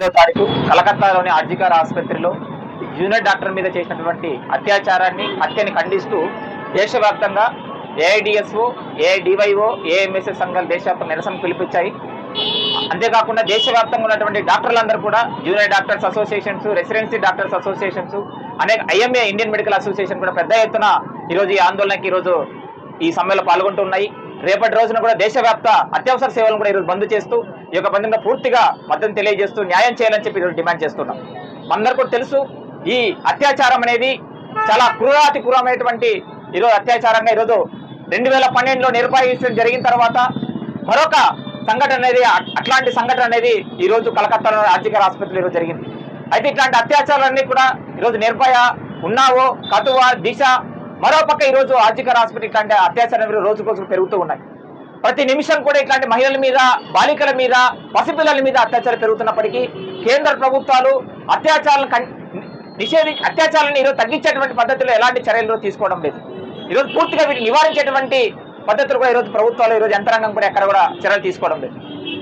ఐదో తారీఖు కలకత్తాలోని ఆర్జికార్ ఆసుపత్రిలో జూనియర్ డాక్టర్ మీద చేసినటువంటి అత్యాచారాన్ని హత్యని ఖండిస్తూ దేశవ్యాప్తంగా ఏఐడిఎస్ఓ ఏఐడివైఓ ఏఎంఎస్ఎస్ సంఘాలు దేశవ్యాప్తంగా నిరసన పిలిపించాయి. అంతేకాకుండా దేశవ్యాప్తంగా ఉన్నటువంటి డాక్టర్లందరూ కూడా junior doctors associations residency doctors associations అనేక ఐఎంఏ ఇండియన్ మెడికల్ అసోసియేషన్ కూడా పెద్ద ఎత్తున ఈరోజు ఈ ఆందోళనకి ఈరోజు ఈ సమ్మెలో పాల్గొంటున్నాయి రేపటి రోజున కూడా దేశవ్యాప్త అత్యవసర సేవలను కూడా ఈరోజు బంద్ చేస్తూ ఈ యొక్క బంధంగా పూర్తిగా మద్దతు తెలియజేస్తూ న్యాయం చేయాలని చెప్పి ఈరోజు డిమాండ్ చేస్తున్నాం. మనందరూ కూడా తెలుసు ఈ అత్యాచారం అనేది చాలా క్రూరాతి క్రూరమైనటువంటి ఈరోజు అత్యాచారంగా ఈరోజు రెండు వేల పన్నెండులో నిర్వహించడం జరిగిన తర్వాత మరొక సంఘటన అనేది అట్లాంటి సంఘటన అనేది ఈరోజు కలకత్తాలో ఆర్థిక ఆసుపత్రిలో ఈరోజు జరిగింది. అయితే ఇట్లాంటి అత్యాచారాలన్నీ కూడా ఈరోజు నిర్భయ ఉన్నావో కతువ దిశ మరోపక్క ఈ రోజు ఆర్థిక ఆసుపత్రి ఇట్లాంటి అత్యాచారం రోజు రోజు పెరుగుతూ ఉన్నాయి. ప్రతి నిమిషం కూడా ఇట్లాంటి మహిళల మీద బాలికల మీద పసిపిల్లల మీద అత్యాచారం పెరుగుతున్నప్పటికీ కేంద్ర ప్రభుత్వాలు అత్యాచారాలను నిషేధి అత్యాచారాలను ఈరోజు తగ్గించేటువంటి పద్ధతిలో ఎలాంటి చర్యలు తీసుకోవడం లేదు. ఈరోజు పూర్తిగా వీటిని నివారించేటువంటి పద్ధతులు కూడా ఈరోజు ప్రభుత్వాలు ఈరోజు యంత్రాంగం కూడా ఎక్కడ కూడా చర్యలు తీసుకోవడం లేదు.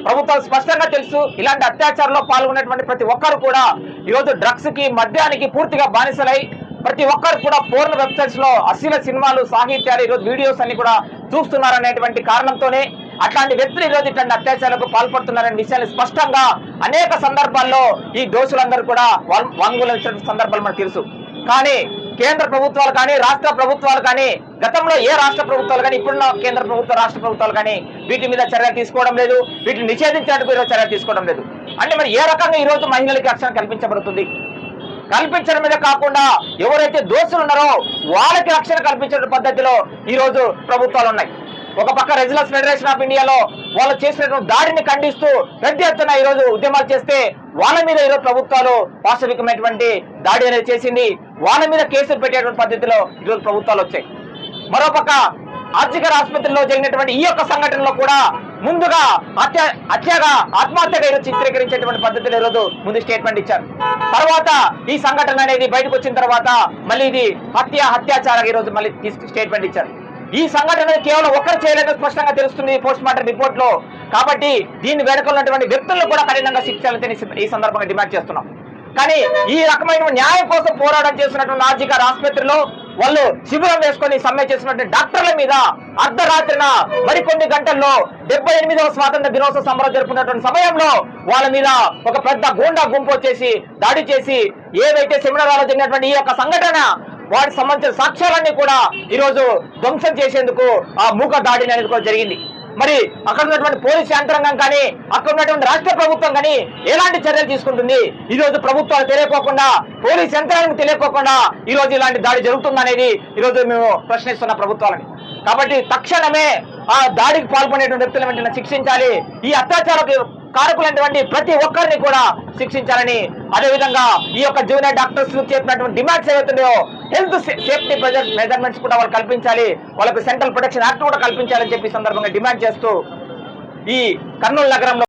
ప్రభుత్వాలు స్పష్టంగా తెలుసు ఇలాంటి అత్యాచారంలో పాల్గొన్నటువంటి ప్రతి ఒక్కరు కూడా ఈరోజు డ్రగ్స్కి మద్యానికి పూర్తిగా బానిసలై ప్రతి ఒక్కరు కూడా పోర్న్ వెబ్సైట్స్లో అశ్లీల సినిమాలు సాహిత్యాలు ఈరోజు వీడియోస్ అన్ని కూడా చూస్తున్నారనేటువంటి కారణంతోనే అట్లాంటి వ్యక్తులు ఈరోజు ఇట్లాంటి అత్యాచారాలకు పాల్పడుతున్నారనే విషయాన్ని స్పష్టంగా అనేక సందర్భాల్లో ఈ దోషులందరూ కూడా వాంగ్మూలం ఇచ్చిన సందర్భాలు మనకు తెలుసు. కానీ కేంద్ర ప్రభుత్వాలు కానీ రాష్ట్ర ప్రభుత్వాలు కానీ గతంలో ఏ రాష్ట్ర ప్రభుత్వాలు కానీ ఇప్పుడున్న కేంద్ర ప్రభుత్వ రాష్ట్ర ప్రభుత్వాలు కానీ వీటి మీద చర్యలు తీసుకోవడం లేదు వీటిని నిషేధించడానికి ఈరోజు చర్యలు తీసుకోవడం లేదు. అంటే మరి ఏ రకంగా ఈ రోజు మహిళలకి రక్షణ కల్పించబడుతుంది? కల్పించడమే కాకుండా ఎవరైతే దోషులు ఉన్నారో వాళ్ళకి రక్షణ కల్పించే పద్ధతిలో ఈ రోజు ప్రభుత్వాలు ఉన్నాయి. ఒక పక్క రెజిలెన్స్ ఫెడరేషన్ ఆఫ్ ఇండియాలో వాళ్ళు చేసినటువంటి దాడిని ఖండిస్తూ పెద్ద ఎత్తున ఈ రోజు ఉద్యమాలు చేస్తే వాళ్ళ మీద ఈరోజు ప్రభుత్వాలు వాస్తవికమైనటువంటి దాడి అనేది చేసింది. వాళ్ళ మీద కేసులు పెట్టేటువంటి పద్ధతిలో ఈరోజు ప్రభుత్వాలు వచ్చాయి. మరోపక్క ఆర్థిక ఆసుపత్రిలో జరిగినటువంటి ఈ యొక్క సంఘటనలో కూడా ముందుగా హత్య హత్యగా ఆత్మహత్యగా ఈరోజు చిత్రీకరించేటువంటి పద్ధతిలో ఈరోజు ముందు స్టేట్మెంట్ ఇచ్చారు. తర్వాత ఈ సంఘటన అనేది బయటకు వచ్చిన తర్వాత మళ్ళీ ఇది హత్య హత్యాచారం ఈరోజు మళ్ళీ స్టేట్మెంట్ ఇచ్చారు. ఈ సంఘటన కేవలం ఒక్కరు చేయలేదని స్పష్టంగా తెలుస్తుంది పోస్ట్ మార్టం రిపోర్ట్లో. కాబట్టి దీన్ని వెనుకలున్నటువంటి వ్యక్తులను కూడా కఠినంగా శిక్షాలని ఈ సందర్భంగా డిమాండ్ చేస్తున్నాం. కానీ ఈ రకమైన న్యాయం కోసం పోరాటం చేస్తున్నటువంటి ఆర్జికర్ ఆసుపత్రిలో వాళ్ళు శిబిరం వేసుకొని సమ్మె చేసినటువంటి డాక్టర్ల మీద అర్ధరాత్రిన మరికొన్ని గంటల్లో డెబ్బై ఎనిమిదవ స్వాతంత్ర దినోత్సవ సంబరం జరుపుకున్నటువంటి సమయంలో వాళ్ళ మీద ఒక పెద్ద గూండా గుంపు వచ్చేసి దాడి చేసి ఏదైతే సెమినారాలో జరిగినటువంటి ఈ యొక్క సంఘటన వాటికి సంబంధించిన సాక్ష్యాలన్నీ కూడా ఈరోజు ధ్వంసం చేసేందుకు ఆ మూక దాడిని అనేది కూడా జరిగింది. మరి అక్కడ ఉన్నటువంటి పోలీస్ యంత్రాంగం కానీ అక్కడ ఉన్నటువంటి రాష్ట్ర ప్రభుత్వం కానీ ఎలాంటి చర్యలు తీసుకుంటుంది? ఈ రోజు ప్రభుత్వాలు తెలియకోకుండా పోలీస్ యంత్రాంగం తెలియకోకుండా ఈ రోజు ఇలాంటి దాడి జరుగుతుందనేది ఈ రోజు మేము ప్రశ్నిస్తున్న ప్రభుత్వాలని. కాబట్టి తక్షణమే ఆ దాడికి పాల్పడేటువంటి వ్యక్తులను వెంటనే శిక్షించాలి. ఈ అత్యాచార కారకులైనటువంటి ప్రతి ఒక్కరిని కూడా శిక్షించాలని అదేవిధంగా ఈ యొక్క జూనియర్ డాక్టర్స్ చేసినటువంటి డిమాండ్స్ ఏవైతున్నాయో హెల్త్ సేఫ్టీ మెజర్మెంట్స్ కూడా వాళ్ళు కల్పించాలి. వాళ్ళకి సెంట్రల్ ప్రొటెక్షన్ యాక్ట్ కూడా కల్పించాలని చెప్పి సందర్భంగా డిమాండ్ చేస్తూ ఈ కర్నూలు నగరంలో